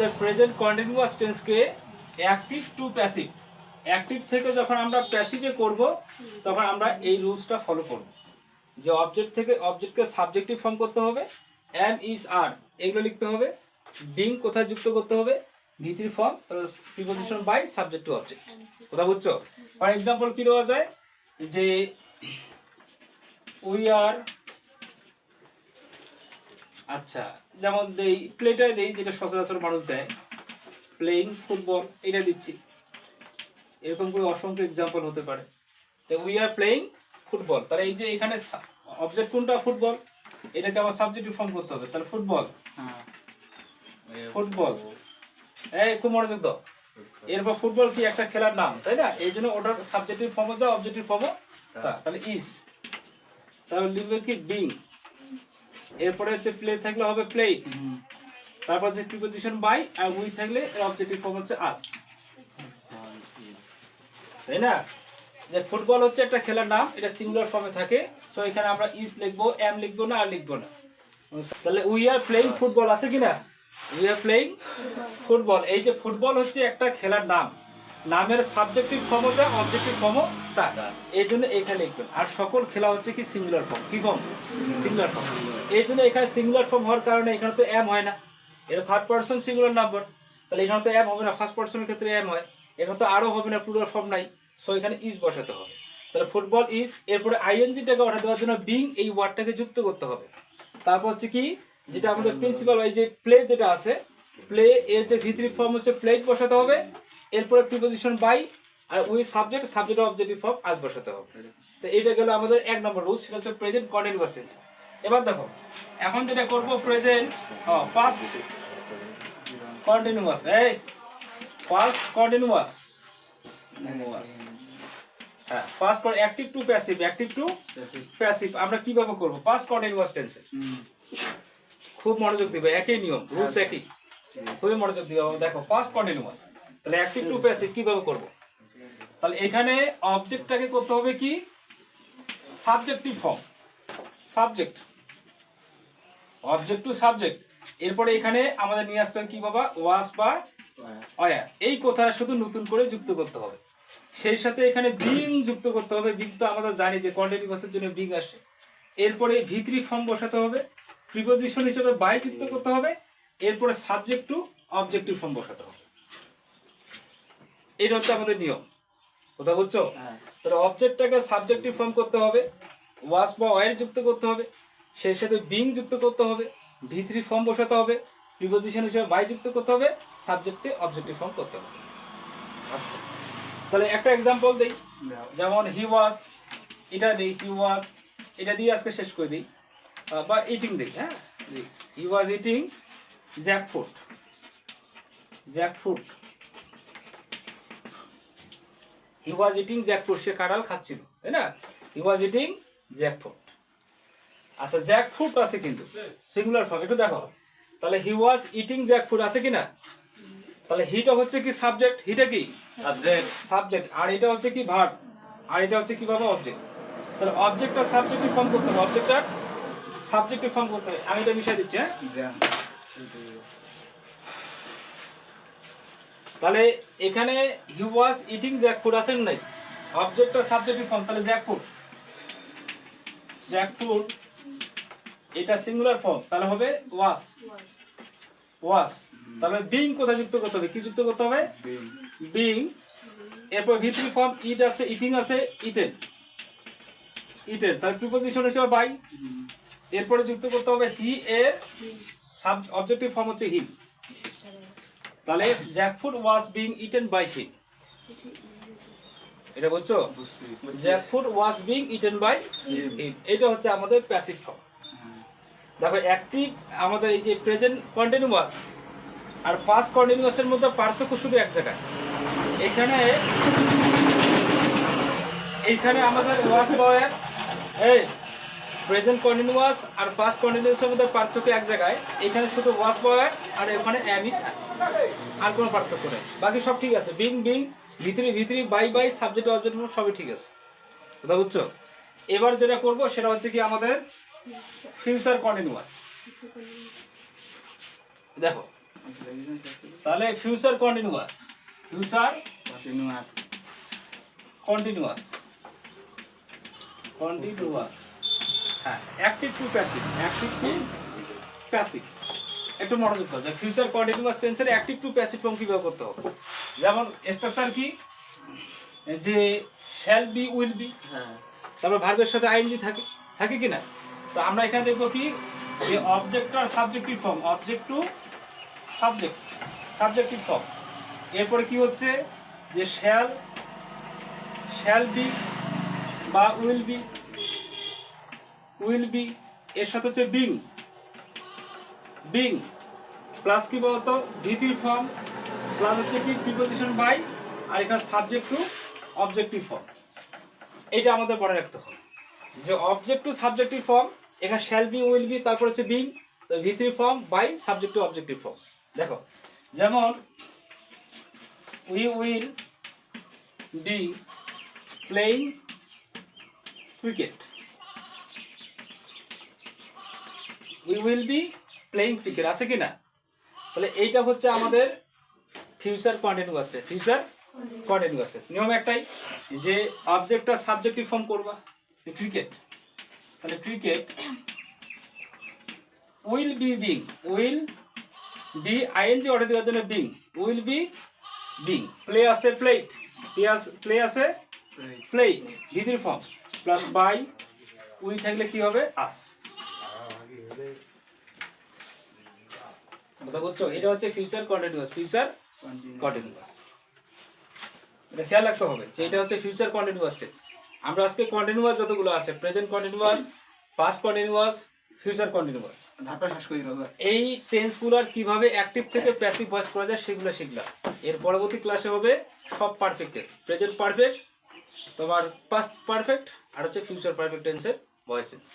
আমাদের present continuous টেন্সকে active to passive active থেকে যখন আমরা প্যাসিভে করব, তখন আমরা এই রুলসটা ফলো করব। যে অবজেক্ট থেকে অবজেক্টকে সাবজেক্টিভ ফর্ম করতে হবে অ্যাম ইজ আর এগুলো লিখতে হবে। বিং কোথায় যুক্ত করতে হবে ভিত্রি form preposition by subject to object কোথা বুঝছ? ফর এক্সাম্পল কি দেওয়া যায়? যে উই আর আচ্ছা যেমন দেই প্লেটাই দেই যেটা সচরাচর মানুষ দেয় প্লেইং ফুটবল এটা দিচ্ছি। এরকম করে অসংখ্য এক্সাম্পল হতে পারে। তো উই আর প্লেইং ফুটবল তাহলে এই যে এখানে অবজেক্ট কোনটা? ফুটবল এটাকে আমার সাবজেক্টিভ ফর্ম করতে হবে তাহলে ফুটবল ফুটবল এই খুব মনোযোগ দাও। এরপর ফুটবল কি একটা খেলার নাম তাই না? এই জন্য ওটার সাবজেক্টিভ ফর্ম যা অবজেক্টিভ ফর্ম তা। তাহলে ইজ তাহলে লিখবে কি বিং এরপরে হচ্ছে প্লে থাকলে হবে প্লেইড তারপর হচ্ছে প্রিপোজিশন বাই আর উই থাকলে এর অবজেক্টিভ ফর্ম হচ্ছে আস তাই না? যে ফুটবল হচ্ছে একটা খেলার নাম এটা সিঙ্গুলার ফর্মে থাকে। সো এখানে আমরা ইজ লিখব এম লিখব না আর লিখব না। তাহলে উই আর প্লেইং ফুটবল আছে কিনা? উই আর প্লেইং ফুটবল এই যে ফুটবল হচ্ছে একটা খেলার নাম। নামের সাবজেক্টিভ ফর্মটা অবজেক্টিভ ফর্ম তা। এই জন্য এখানে লিখবেন আর সকল খেলা হচ্ছে কি সিঙ্গুলার ফর্ম কি ফর্ম সিঙ্গুলার ফর্ম এই জন্য এখানে সিঙ্গুলার ফর্ম হওয়ার কারণে এখানে তো এম হয় না। এটা থার্ড পার্সন সিঙ্গুলার নাম্বার তাহলে এখানে তো এম হবে না। ফার্স্ট পার্সনের ক্ষেত্রে এম হয়। এখানে তো আরও হবে না। প্লুরাল ফর্ম নাই। সো এখানে ইজ বসাতে হবে। তাহলে ফুটবল ইজ এরপরে আইএনজিটাকে অর্ডার দেওয়ার জন্য বিং এই ওয়ার্ডটাকে যুক্ত করতে হবে। তারপর হচ্ছে কি, যেটা আমাদের প্রিন্সিপাল এই যে প্লে যেটা আছে প্লে এর যে ভিতরি ফর্ম হচ্ছে প্লেট বসাতে হবে। এরপরে preposition by R we subject subject objective form আজ বসাতে হবে। তো এইটা গেল আমাদের এক নম্বর রুল সেটা হচ্ছে প্রেজেন্ট কন্টিনিউয়াস টেন্স এবার দেখো এখন যেটা করব প্রেজেন্ট পাস্ট কন্টিনিউয়াস এই পাস্ট কন্টিনিউয়াস হ্যাঁ past active to passive active to passive আমরা কীভাবে করব? পাস্ট কন্টিনিউয়াস টেন্সে খুব মনোযোগ দিবে একই নিয়ম রুলস একই। খুবই মনোযোগ দিবে। দেখো পাস্ট কন্টিনিউয়াস তাহলে অ্যাক্টিভ টু প্যাসিভ কীভাবে করব? তাহলে এখানে অবজেক্টটাকে করতে হবে কি? Subjective form subject object to subject এরপরে এখানে আমাদের নিয়ে আসতে হবে কি বাবা? ওয়াস বা অয়ার এই কথাটা শুধু নতুন করে যুক্ত করতে হবে। সেই সাথে এখানে বিং যুক্ত করতে হবে। বিং তো আমরা জানি যে কন্টিনিউয়াসের জন্য বিং আসে। এরপরে ভিতরি ফর্ম বসাতে হবে। প্রিপোজিশন হিসেবে বাই যুক্ত করতে হবে। এরপরে সাবজেক্ট টু অবজেক্টিভ ফর্ম বসাতে হবে। এটা হচ্ছে আমাদের নিয়ম। কথা বুঝছ তাহলে অবজেক্টটাকে সাবজেক্টিভ ফর্ম করতে হবে ওয়াস বা ওয়ার যুক্ত করতে হবে সেই সাথে বিং যুক্ত করতে হবে ভিতরি ফর্ম বসাতে হবে প্রিপোজিশন হিসেবে বাই যুক্ত করতে হবে সাবজেক্টে অবজেক্টিভ ফর্ম করতে হবে। আচ্ছা। তাহলে একটা এক্সাম্পল দেই। যেমন হি ওয়াজ এটা দিই হি ওয়াজ এটা দিয়ে আজকে শেষ করে দিই। বা ইটিং দিই হ্যাঁ? He was eating jackfruit jackfruit he was eating jackfruit সে কাঁঠাল খাচ্ছিল তাই না? He was eating jackfruit আচ্ছা জ্যাক ফ্রুট আছে কিন্তু সিঙ্গুলার ফর্ম একটু দেখো। তাহলে he was eating jackfruit আছে কি না তাহলে হিটা হচ্ছে কি সাবজেক্ট হিটা কি? সাবজেক্ট সাবজেক্ট আর এটা হচ্ছে কি ভার্ব আর এটা হচ্ছে কি বাবা অবজেক্ট তাহলে অবজেক্টটা সাবজেক্টিভ ফর্ম করতে হবে অবজেক্টটা সাবজেক্টিভ ফর্ম করতে হবে। আমি এটা মিশাই দিচ্ছি হ্যাঁ? তাহলে এখানে হি ওয়াজ ইটিং জ্যাকফুড আছে নাই? অবজেক্টটা সাবজেক্টিভ ফর্ম তাহলে জ্যাকফুড জ্যাকফুড এটা সিঙ্গুলার ফর্ম তাহলে হবে ওয়াস ওয়াস তাহলে বিং কোথায় যুক্ত করতে হবে? কি যুক্ত করতে হবে? বিং এরপর ভিতরি ফর্ম ইট আছে ইটিং আছে ইটেন ইটেন তাহলে প্রিপোজিশন হিসেবে বাই এরপরে যুক্ত করতে হবে হি এর সাব অবজেক্টিভ ফর্ম হচ্ছে হিম তাহলে jackfruit was being eaten by him এটা বুঝছ? Jackfruit was being eaten by him এটা হচ্ছে আমাদের প্যাসিভ ফর্ম দেখো অ্যাক্টিভ আমাদের এই যে প্রেজেন্ট কন্টিনিউয়াস আর পাস্ট কন্টিনিউয়াসের মধ্যে পার্থক্য শুধু এক জায়গায়। এখানে এইখানে আমাদের ওয়াস বয়ের এই প্রেজেন্ট কন্টিনিউয়াস আর পাস্ট কন্টিনিউয়াসের মধ্যে পার্থক্য এক জায়গায়। এখানে শুধু ওয়াস বয়ের আর এখানে অ্যামিস আর কোনো পার্থক্য নেই। বাকি সব ঠিক আছে। Being being V three V three by by subject object সবই ঠিক আছে। কথা বুঝছ? এবার যেটা করব সেটা হচ্ছে কি আমাদের ফিউচার কন্টিনিউয়াস দেখো। তাহলে future continuous future continuous continuous continuous হ্যাঁ active to passive active to passive একটু মনোযোগ দাও যে ফিউচার কন্টিনিউয়াস টেন্সের অ্যাক্টিভ টু প্যাসিভ ফর্ম কীভাবে করতে হবে। যেমন স্ট্রাকচার কি? যে শ্যাল বি উইল বি হ্যাঁ। তারপর ভার্বের সাথে আইএনজি থাকে থাকে কি না? তো আমরা এখানে দেখব কি? যে object R subjective form object to subject subjective form এরপরে কি হচ্ছে? যে শ্যাল শ্যাল বি বা উইল বি উইল বি, এর সাথে হচ্ছে বিং। বিং প্লাস কি বলতো? ভিতির ফর্ম প্লাস হচ্ছে কি? প্রিপোজিশন বাই আর এখানে সাবজেক্ট টু অবজেক্টিভ ফর্ম এটা আমাদের মনে রাখতে হবে। যে অবজেক্ট টু সাবজেক্টিভ ফর্ম এখানে শ্যাল বি উইল বি তারপর হচ্ছে বিং তো V three form by subject to objective form দেখো, যেমন we will be playing cricket we will be playing cricket আছে কি না? তাহলে এইটা হচ্ছে আমাদের future continuous tense future continuous tense নিয়ম একটাই যে অবজেক্ট আর সাবজেক্টিভ ফর্ম করবা ক্রিকেট তাহলে cricket will be being will be ING order দেওয়ার জন্য being will be being play আছে প্লেট প্লে আছে played V third form plus by we থাকলে কি হবে? আস কথা বলছো? এটা হচ্ছে ফিউচার কন্টিনিউয়াস ফিউচার কন্টিনিউয়াস এটা খেয়াল রাখতে হবে যে এটা হচ্ছে ফিউচার কন্টিনিউয়াস টেন্স আমরা আজকে কন্টিনিউয়াস যতগুলো আছে present continuous past continuous future continuous ধাপটা শেষ করে এই টেন্সগুলোর কীভাবে অ্যাক্টিভ থেকে প্যাসিভ ভয়েস করা যায় সেগুলো শিখলাম। এর পরবর্তী ক্লাসে হবে সব পারফেক্টের প্রেজেন্ট পারফেক্ট তোমার পাস্ট পারফেক্ট আর হচ্ছে ফিউচার পারফেক্ট টেন্সের ভয়েসেস